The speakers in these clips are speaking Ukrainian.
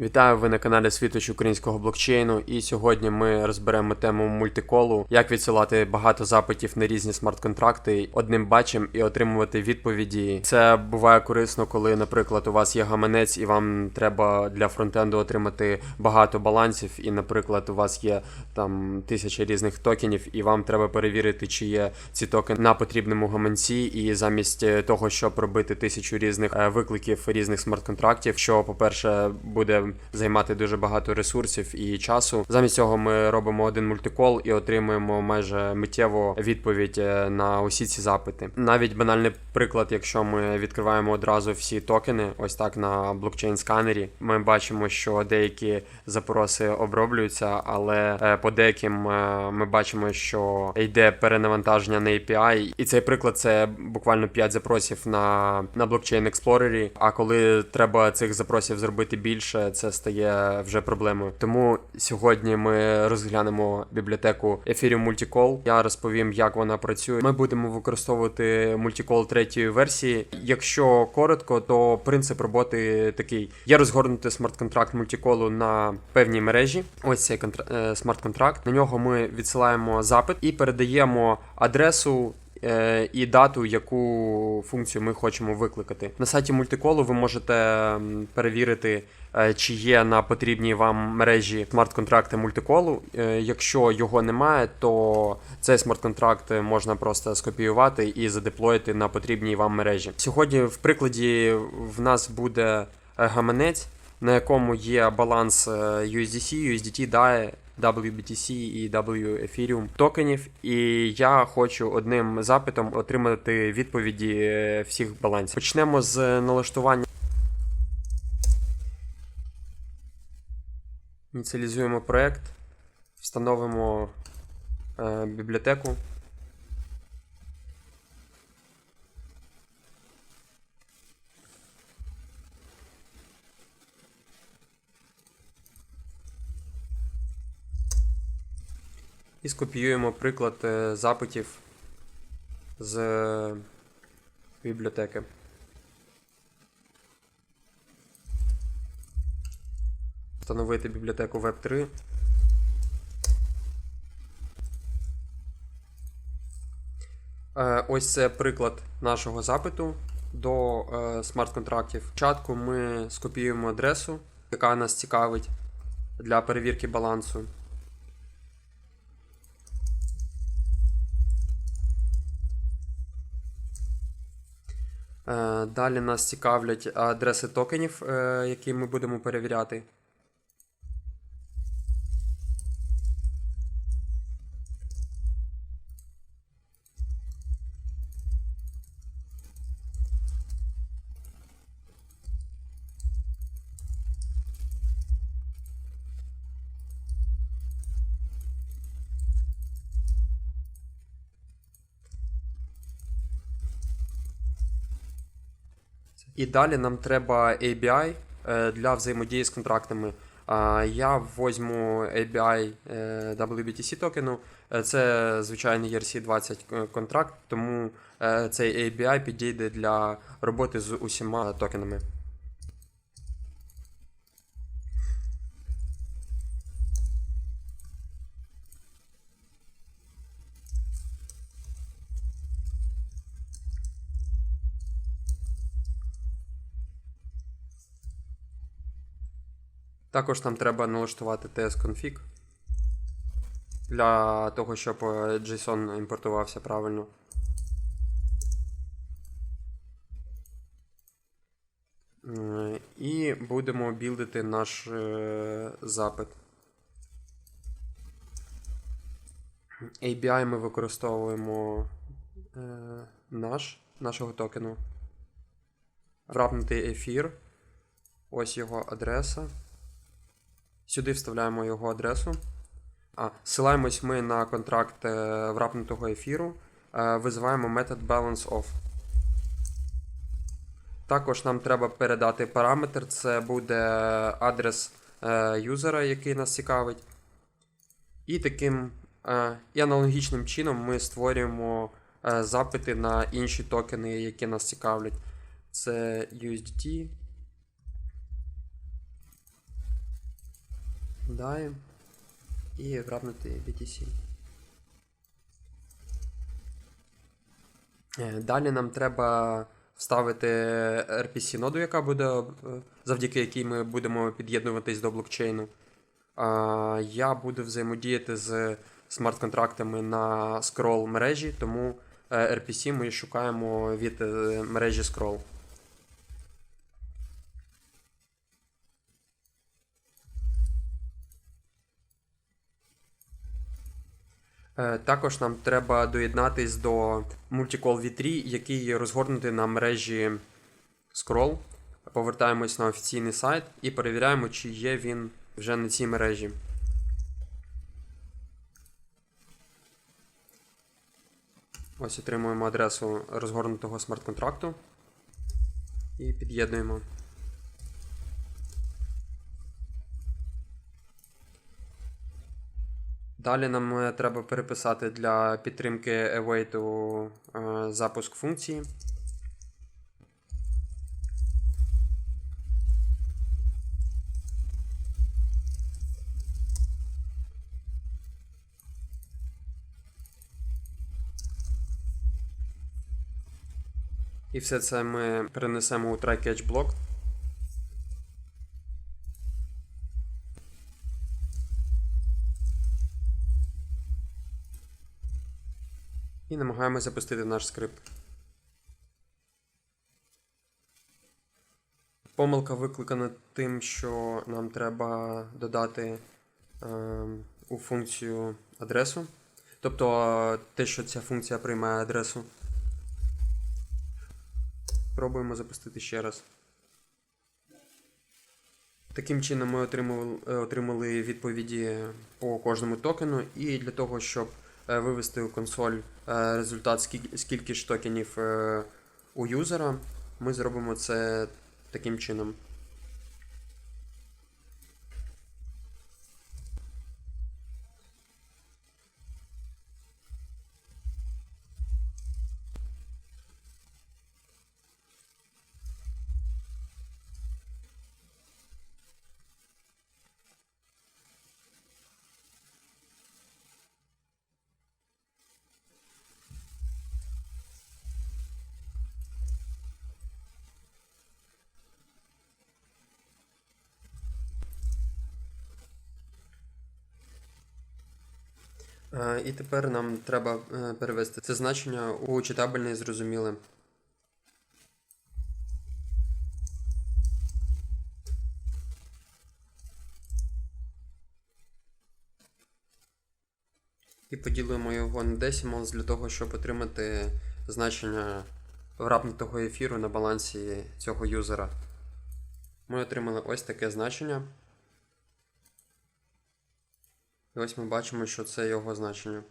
Вітаю ви на каналі Світоч українського блокчейну. І сьогодні ми розберемо тему мультиколу, як відсилати багато запитів на різні смарт-контракти одним бачем і отримувати відповіді. Це буває корисно, коли, наприклад, у вас є гаманець, і вам треба для фронтенду отримати багато балансів. І, наприклад, у вас є там тисяча різних токенів, і вам треба перевірити, чи є ці токени на потрібному гаманці. І замість е, того, щоб робити тисячу різних е, викликів різних смарт-контрактів, що, по-перше, буде займати дуже багато ресурсів і часу. Замість цього ми робимо один мультикол і отримуємо майже миттєво відповідь е, на усі ці запити. Навіть банальний приклад, якщо ми відкриваємо одразу всі токени, ось так на блокчейн сканері, ми бачимо, що деякі запроси оброблюються, але е, по деяким е, ми бачимо, що йде перенавантаження на API, і цей приклад це буквально 5 запросів на, на блокчейн експлорері. А коли треба цих запросів зробити більше, це стає вже проблемою. Тому сьогодні ми розглянемо бібліотеку Ethereum Multicall. Я розповім, як вона працює. Ми будемо використовувати мультикол третьої версії. Якщо коротко, то принцип роботи такий: є розгорнути смарт-контракт мультиколу на певній мережі. Ось цей е, смарт-контракт. На нього ми відсилаємо запит і передаємо адресу. Е, І дату, яку функцію ми хочемо викликати. На сайті мультиколу ви можете перевірити, е, чи є на потрібній вам мережі смарт-контракти мультиколу. Е, Якщо його немає, то цей смарт-контракт можна просто скопіювати і задеплоїти на потрібній вам мережі. Сьогодні, в прикладі, в нас буде гаманець, на якому є баланс USDC, USDT, DAI, WBTC і W Ethereum токенів, і я хочу одним запитом отримати відповіді е, всіх балансів. Почнемо з налаштування. Ініціалізуємо проект, встановимо е, бібліотеку. Скопіюємо приклад е, запитів з е, бібліотеки. Встановити бібліотеку Web3. Е, Ось це приклад нашого запиту до смарт-контрактів. Спочатку ми скопіюємо адресу, яка нас цікавить для перевірки балансу. Далі нас цікавлять адреси токенів, е, які ми будемо перевіряти. І далі нам треба ABI е, для взаємодії з контрактами. Я возьму ABI е, WBTC токену. Е, Це звичайний ERC20 контракт, тому цей ABI підійде для роботи з усіма токенами. Також нам треба налаштувати TS-config для того, щоб е, JSON імпортувався правильно. Е, І будемо білдити наш е, запит. ABI ми використовуємо наш, нашого токену. Врапнутий ефір. Ось його адреса. Сюди вставляємо його адресу. А, Силаємось ми на контракт е, врапнутого ефіру. Е, визиваємо метод balanceOff. Також нам треба передати параметр. Це буде адрес е, юзера, який нас цікавить. І таким і аналогічним чином ми створюємо запити на інші токени, які нас цікавлять. Це USDT. DAI і врапнути BTC. Далі нам треба вставити RPC ноду, яка буде, е, завдяки якій ми будемо під'єднуватись до блокчейну. Я буду взаємодіяти з смарт-контрактами на scroll мережі, тому е, RPC ми шукаємо від е, мережі scroll. Також нам треба доєднатись до Multicall V3, який розгорнутий на мережі Scroll. Повертаємось на офіційний сайт і перевіряємо, чи є він вже на цій мережі. Ось отримуємо адресу розгорнутого смарт-контракту і під'єднуємо. Далі нам е, треба переписати для підтримки await е, запуск функції. І все це ми перенесемо у try-catch блок. І намагаємося запустити наш скрипт. Помилка викликана тим, що нам треба додати е, у функцію адресу. Тобто е, те, що ця функція приймає адресу. Пробуємо запустити ще раз. Таким чином ми отримали, е, відповіді по кожному токену, і для того, щоб вивести у консоль е, результат, скільки, скільки ж токенів е, у юзера, ми зробимо це таким чином. І тепер нам треба е, перевести це значення у читабельне і зрозуміле. І поділимо його на decimals для того, щоб отримати значення врапнутого ефіру на балансі цього юзера. Ми отримали ось таке значення. І ось ми бачимо, що це його значення.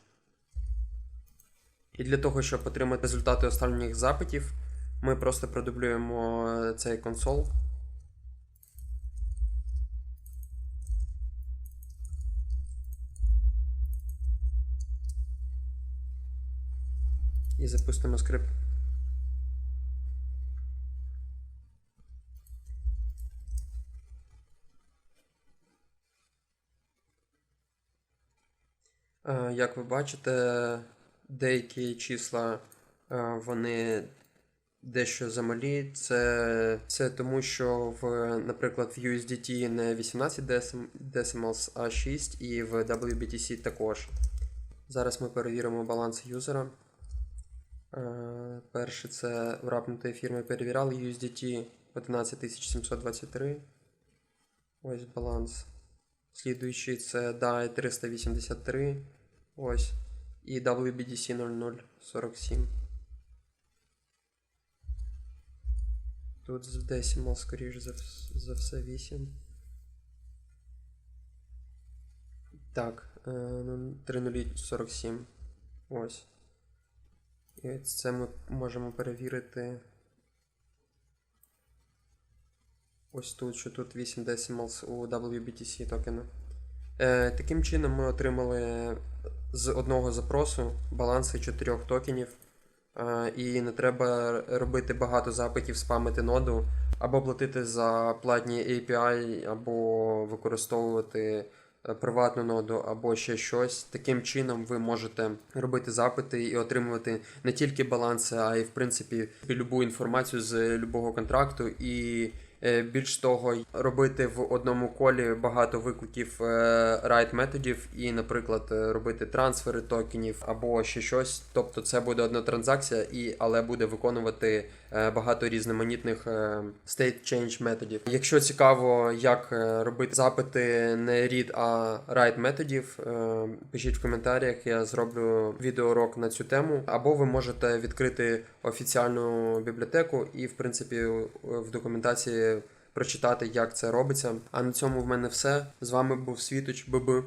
І для того, щоб отримати результати останніх запитів, ми просто продублюємо е, цей консол. І запустимо скрипт. Як ви бачите, деякі числа е, вони дещо замалі. Це, це тому, що в, наприклад, в USDT не 18 decim- decimals, а 6, і в WBTC також. Зараз ми перевіримо баланс юзера. Е, Перше це врапнутої фірми перевіряли USDT 11723. Ось баланс. Слідуючий це DAI 383. Ось. І WBDC 0047. Тут з Decimal, скоріш за, за все, 8. Так, е, ну, 3047. Ось. І це ми можемо перевірити. Ось тут, що тут 8 decimals у WBTC токену. Е, таким чином ми отримали з одного запросу баланси 4 токенів. Е, і не треба робити багато запитів, спамити ноду, або платити за платні API, або використовувати е, приватну ноду або ще щось. Таким чином ви можете робити запити і отримувати не тільки баланси, а й в принципі любу інформацію з любого контракту і. Е, Більш того, робити в одному колі багато викликів райт методів і, наприклад, е, робити трансфери токенів або ще щось. Тобто це буде одна транзакція, і але буде виконувати е, багато різноманітних е, state change методів. Якщо цікаво, як е, робити запити не read, а write методів, е, пишіть в коментарях, я зроблю відеоурок на цю тему. Або ви можете відкрити офіціальну бібліотеку і, в принципі, в документації прочитати, як це робиться. А на цьому в мене все. З вами був Світоч ББ.